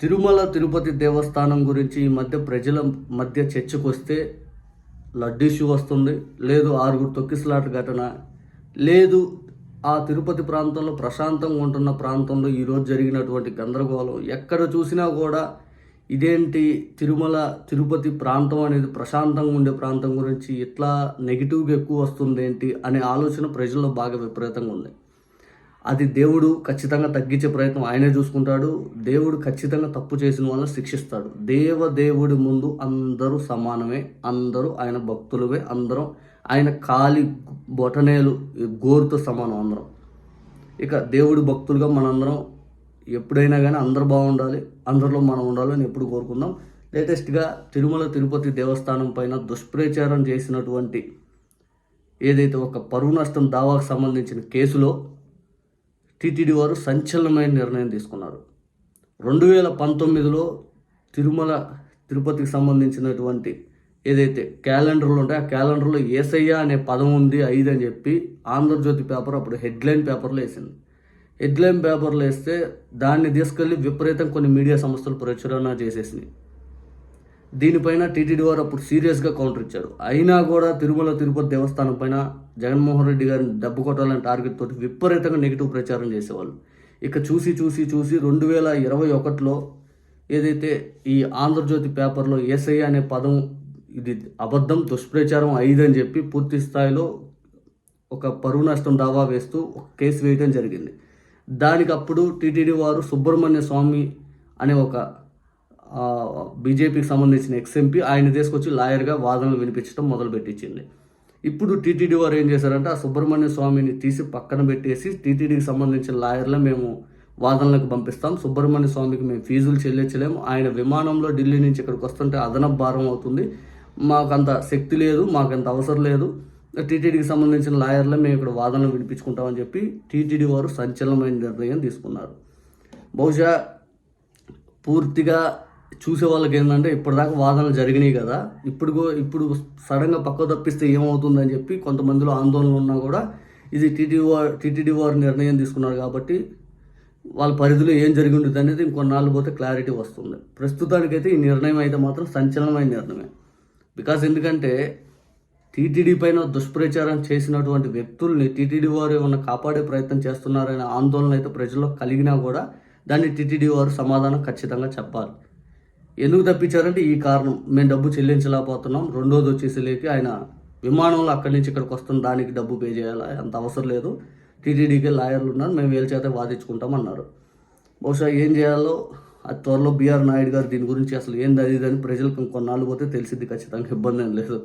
తిరుమల తిరుపతి దేవస్థానం గురించి ఈ మధ్య ప్రజల మధ్య చర్చకొస్తే లడ్డు ఇష్యూ వస్తుంది లేదు ఆరుగురు తొక్కిసలాట ఘటన లేదు ఆ తిరుపతి ప్రాంతంలో ప్రశాంతంగా ఉంటున్న ప్రాంతంలో ఈరోజు జరిగినటువంటి గందరగోళం. ఎక్కడ చూసినా కూడా ఇదేంటి తిరుమల తిరుపతి ప్రాంతం అనేది ప్రశాంతంగా ఉండే ప్రాంతం గురించి ఇట్లా నెగిటివ్గా ఎక్కువ వస్తుంది ఏంటి అనే ఆలోచన ప్రజల్లో బాగా విపరీతంగా ఉంది. అది దేవుడు ఖచ్చితంగా తగ్గించే ప్రయత్నం ఆయనే చూసుకుంటాడు. దేవుడు ఖచ్చితంగా తప్పు చేసిన వాళ్ళని శిక్షిస్తాడు. దేవ దేవుడి ముందు అందరూ సమానమే అందరూ ఆయన భక్తులవే అందరం ఆయన కాలి బొటనేలు గోరుతో సమానం అందరం. ఇక దేవుడి భక్తులుగా మనందరం ఎప్పుడైనా కానీ అందరు బాగుండాలి అందరిలో మనం ఉండాలని ఎప్పుడు కోరుకుందాం. లేటెస్ట్గా తిరుమల తిరుపతి దేవస్థానం పైన దుష్ప్రచారం చేసినటువంటి ఏదైతే ఒక పరువు నష్టం దావాకు సంబంధించిన కేసులో టీటీడీ వారు సంచలనమైన నిర్ణయం తీసుకున్నారు. రెండు వేల పంతొమ్మిదిలో తిరుమల తిరుపతికి సంబంధించినటువంటి ఏదైతే క్యాలెండర్లు ఉంటాయో ఆ క్యాలెండర్లో ఏసయ్య అనే పదం ఉంది ఐదు అని చెప్పి ఆంధ్రజ్యోతి పేపర్ అప్పుడు హెడ్లైన్ పేపర్లో వేసింది. హెడ్లైన్ పేపర్లో వేస్తే దాన్ని తీసుకెళ్ళి విపరీతం కొన్ని మీడియా సంస్థలు ప్రచురణ చేసేసినాయి. దీనిపైన టీటీడీ వారు అప్పుడు సీరియస్గా కౌంటర్ ఇచ్చారు. అయినా కూడా తిరుమల తిరుపతి దేవస్థానం పైన జగన్మోహన్ రెడ్డి గారిని డబ్బు కొట్టాలని టార్గెట్ తోటి విపరీతంగా నెగిటివ్ ప్రచారం చేసేవాళ్ళు. ఇక చూసి చూసి చూసి రెండు వేల ఇరవై ఒకటిలో ఏదైతే ఈ ఆంధ్రజ్యోతి పేపర్లో ఎస్ఐ అనే పదం ఇది అబద్ధం దుష్ప్రచారం అయిదని చెప్పి పూర్తి స్థాయిలో ఒక పరువు నష్టం దావా వేస్తూ ఒక కేసు వేయడం జరిగింది. దానికి అప్పుడు టీటీడీ వారు సుబ్రహ్మణ్య స్వామి అనే ఒక బీజేపీకి సంబంధించిన ఎక్స్ఎంపీ ఆయన తీసుకొచ్చి లాయర్గా వాదనలు వినిపించడం మొదలుపెట్టించింది. ఇప్పుడు టీటీడీ వారు ఏం చేశారంటే ఆ సుబ్రహ్మణ్య స్వామిని తీసి పక్కన పెట్టేసి టీటీడీకి సంబంధించిన లాయర్లు మేము వాదనలకు పంపిస్తాం. సుబ్రహ్మణ్య స్వామికి మేము ఫీజులు చెల్లించలేము. ఆయన విమానంలో ఢిల్లీ నుంచి ఇక్కడికి వస్తుంటే అదనపు భారం అవుతుంది. మాకంత శక్తి లేదు మాకంత అవసరం లేదు. టీటీడీకి సంబంధించిన లాయర్లే మేము ఇక్కడ వాదనలు వినిపించుకుంటామని చెప్పి టీటీడీ వారు సంచలనమైన నిర్ణయం తీసుకున్నారు. బహుశా పూర్తిగా చూసే వాళ్ళకి ఏంటంటే ఇప్పటిదాకా వాదనలు జరిగినాయి కదా. ఇప్పుడు ఇప్పుడు సడన్గా పక్క తప్పిస్తే ఏమవుతుందని చెప్పి కొంతమందిలో ఆందోళన ఉన్నా కూడా ఇది టీటీడీ వారు టీటీడీ వారు నిర్ణయం తీసుకున్నారు కాబట్టి వాళ్ళ పరిధిలో ఏం జరిగి ఉంటుంది అనేది ఇంకొన్నాళ్ళు పోతే క్లారిటీ వస్తుంది. ప్రస్తుతానికైతే ఈ నిర్ణయం అయితే మాత్రం సంచలనమైన నిర్ణయమే. బికాస్ ఎందుకంటే టీటీడీ పైన దుష్ప్రచారం చేసినటువంటి వ్యక్తుల్ని టీటీడీ వారు ఏమన్నా కాపాడే ప్రయత్నం చేస్తున్నారనే ఆందోళన అయితే ప్రజల్లో కలిగినా కూడా దాన్ని టీటీడీ వారు సమాధానం ఖచ్చితంగా చెప్పాలి. ఎందుకు తప్పించారంటే ఈ కారణం. మేము డబ్బు చెల్లించలేకపోతున్నాం. రెండోది వచ్చేసేలేకి ఆయన విమానంలో అక్కడి నుంచి ఇక్కడికి వస్తున్న దానికి డబ్బు పే చేయాలి? అంత అవసరం లేదు. టీటీడీకి లాయర్లు ఉన్నారు. మేము వేల చేత వాదించుకుంటాం అన్నారు. బహుశా ఏం చేయాలో? అది త్వరలో బీఆర్ నాయుడు గారు దీని గురించి అసలు ఏంది అది అని ప్రజలకు కొన్నాళ్ళు పోతే తెలిసింది ఖచ్చితంగా. ఇబ్బంది ఏం లేదు.